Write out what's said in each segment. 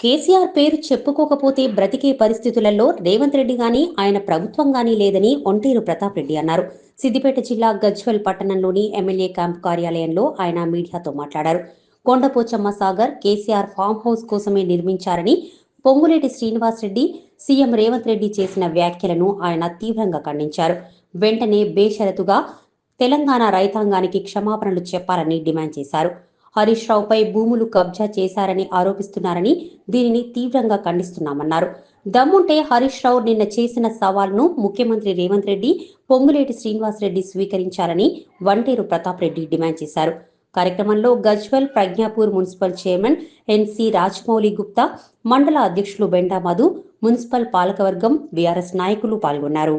కేసీఆర్ పేరు చెప్పుకోకపోతే బ్రతికే పరిస్థితులలో రేవంత్ రెడ్డి గాని ఆయన ప్రభుత్వం గాని లేదని ఒంటేరు ప్రతాప్ రెడ్డి అన్నారు. సిద్దిపేట జిల్లా గజ్వల్ పట్టణంలోని ఎమ్మెల్యే క్యాంప్ కార్యాలయంలో ఆయన మీడియాతో మాట్లాడారు. కొండపోచమ్మ సాగర్ కేసీఆర్ ఫామ్ హౌస్ కోసమే నిర్మించారని పొంగులేటి శ్రీనివాసరెడ్డి సీఎం రేవంత్ రెడ్డి చేసిన వ్యాఖ్యలను ఆయన తీవ్రంగా ఖండించారు. వెంటనే బేషరతుగా తెలంగాణ రైతాంగానికి క్షమాపణలు చెప్పాలని డిమాండ్ చేశారు. హరీష్ రావుపై భూములు కబ్జా చేశారని ఆరోపిస్తున్నారని దీనిని తీవ్రంగా ఖండిస్తున్నామన్నారు. దమ్ముంటే హరీష్ రావు నిన్న చేసిన సవాల్ను ముఖ్యమంత్రి రేవంత్ రెడ్డి పొంగులేటి శ్రీనివాసరెడ్డి స్వీకరించాలని వంటేరు ప్రతాప్ రెడ్డి డిమాండ్ చేశారు. కార్యక్రమంలో Gajwel Prajnapur municipal chairman NC Rajamouli Gupta మండల అధ్యక్షులు బెండా మధు మున్సిపల్ పాలకవర్గం బీఆర్ఎస్ నాయకులు పాల్గొన్నారు.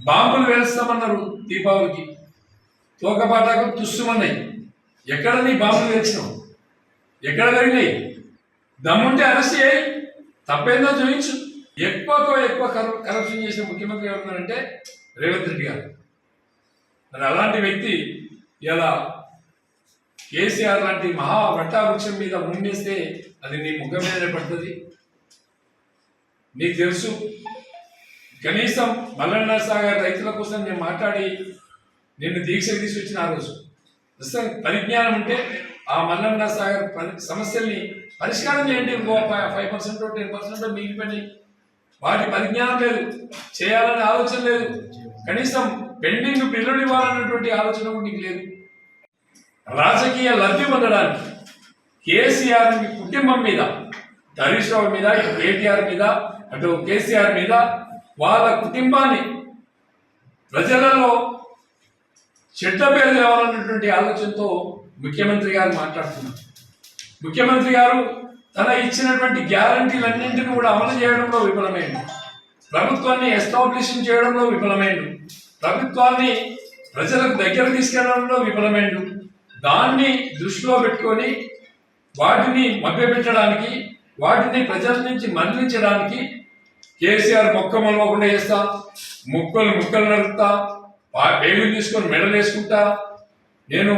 బాంబులు వేస్తామన్నారు దీపావళికి. తోకపాటాకు తుస్సుమన్నాయి. ఎక్కడ నీ బాంబులు తెచ్చినావు? ఎక్కడ జరిగినాయి? దమ్ముంటే అరెస్ట్ చేయి. తప్పేందో చూపించు ఎక్కువ ఎక్కువ కర- కరప్షన్ చేసిన ముఖ్యమంత్రి ఎవరున్నారంటే రేవంత్ రెడ్డి గారు. మరి అలాంటి వ్యక్తి ఇలా కేసీఆర్ లాంటి మహా వృక్షం మీద ముందేస్తే అది నీ ముఖం మీదనే పడుతుంది. నీకు తెలుసు కనీసం మల్లన్న సాగర్ రైతుల కోసం నేను మాట్లాడి నిన్ను దీక్ష తీసుకొచ్చిన ఆ రోజు. ప్రస్తుతం పరిజ్ఞానం ఉంటే ఆ మల్లన్న సాగర్ పరి- సమస్యల్ని పరిష్కారం చేయండి. ఇంకో ఫైవ్ పర్సెంట్ టెన్ పర్సెంట్ మిగిలిపోయి వాటి పరిజ్ఞానం లేదు. చేయాలనే ఆలోచన లేదు. కనీసం పెండింగ్ బిల్లులు ఇవ్వాలన్నటువంటి ఆలోచన కూడా నీకు లేదు. రాజకీయ లబ్ధి పొందడానికి కేసీఆర్ మీ కుటుంబం మీద హరీష్ రావు మీద కేటీఆర్ మీద అటు కేసీఆర్ మీద వాళ్ళ కుటుంబాన్ని ప్రజలలో చెడ్డ పేరు లేవాలన్నటువంటి ఆలోచనతో ముఖ్యమంత్రి గారు మాట్లాడుతున్నారు. ముఖ్యమంత్రి గారు తన ఇచ్చినటువంటి గ్యారంటీలన్నింటినీ కూడా అమలు చేయడంలో విఫలమైంది ప్రభుత్వాన్ని ఎస్టాబ్లిష్ చేయడంలో విఫలమైండు. ప్రభుత్వాన్ని ప్రజలకు దగ్గర తీసుకెళ్ళడంలో విఫలమైండు. దాన్ని దృష్టిలో పెట్టుకొని వాటిని మభ్యపెట్టడానికి వాటిని ప్రజల నుంచి మళ్ళించడానికి కేసీఆర్ మొక్క మొలవకుండా చేస్తా ముక్కలు ముక్కలు నడుపుతా పేమెంట్ తీసుకొని మెడల్ వేసుకుంటా నేను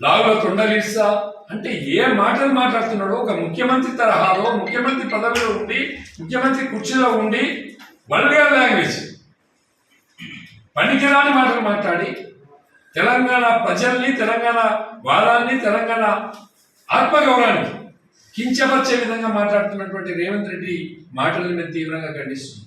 లావులో తొండలిస్తా అంటే ఏ మాటలు మాట్లాడుతున్నాడో ఒక ముఖ్యమంత్రి తరహాలో ముఖ్యమంత్రి పదవిలో ఉండి ముఖ్యమంత్రి కుర్చీలో ఉండి వల్గర్ లాంగ్వేజ్ పనికిరాని మాటలు మాట్లాడి తెలంగాణ ప్రజల్ని తెలంగాణ వాదాన్ని తెలంగాణ ఆత్మగౌరవాన్ని కించపరిచే విధంగా మాట్లాడుతున్నటువంటి రేవంత్ రెడ్డి మాటలను మేము తీవ్రంగా ఖండిస్తున్నాం